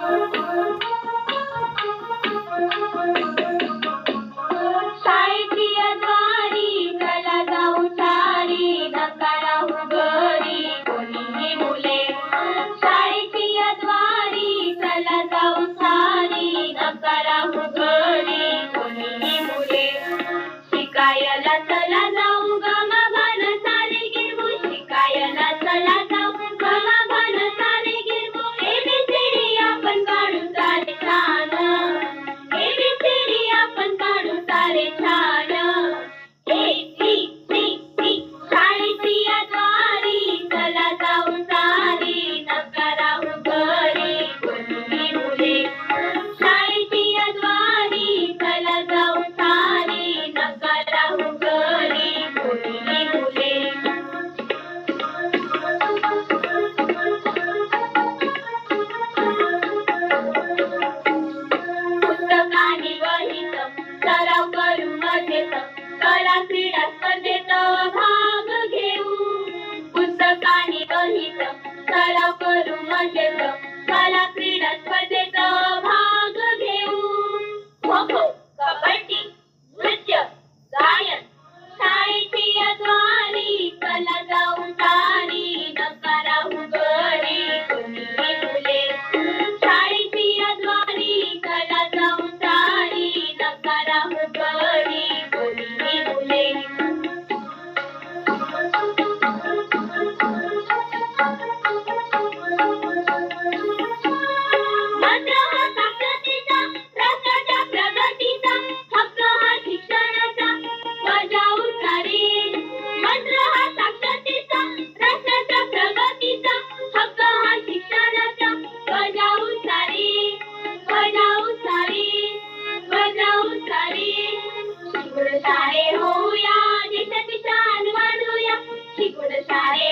oh you.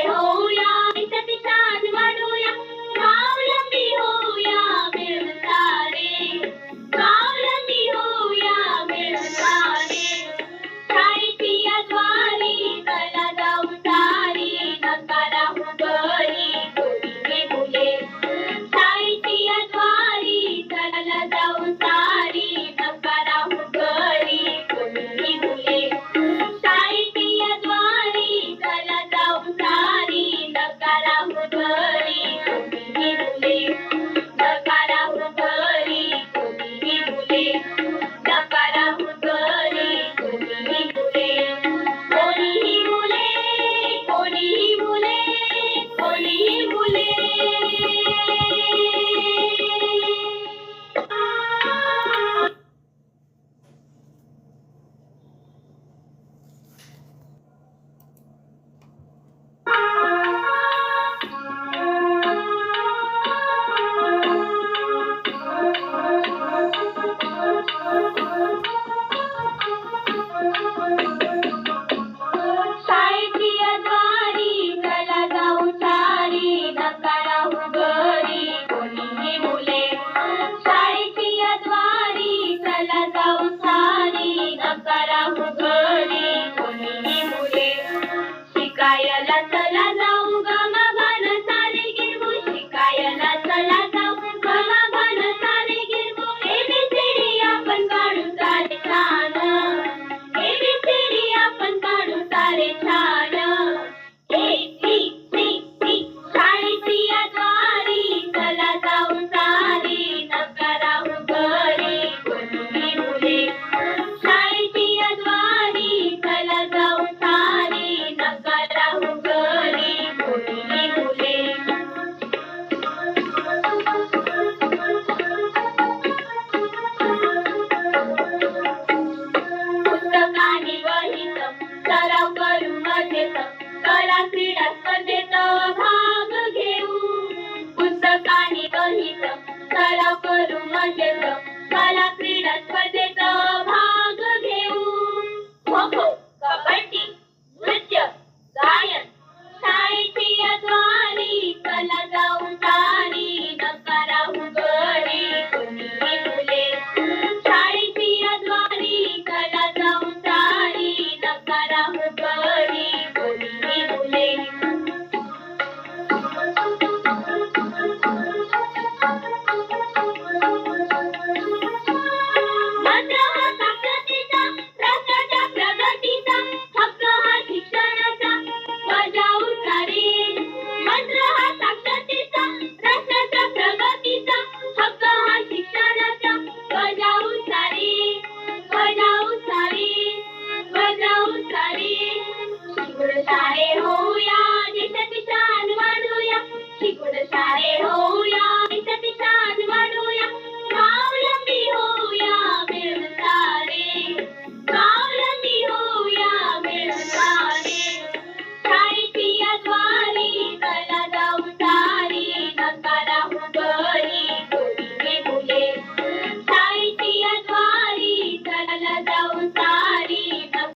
home. या क्रीडा स्पर्धेत भाग घेऊ पुस्तकाने बहित सराव करू मजेत.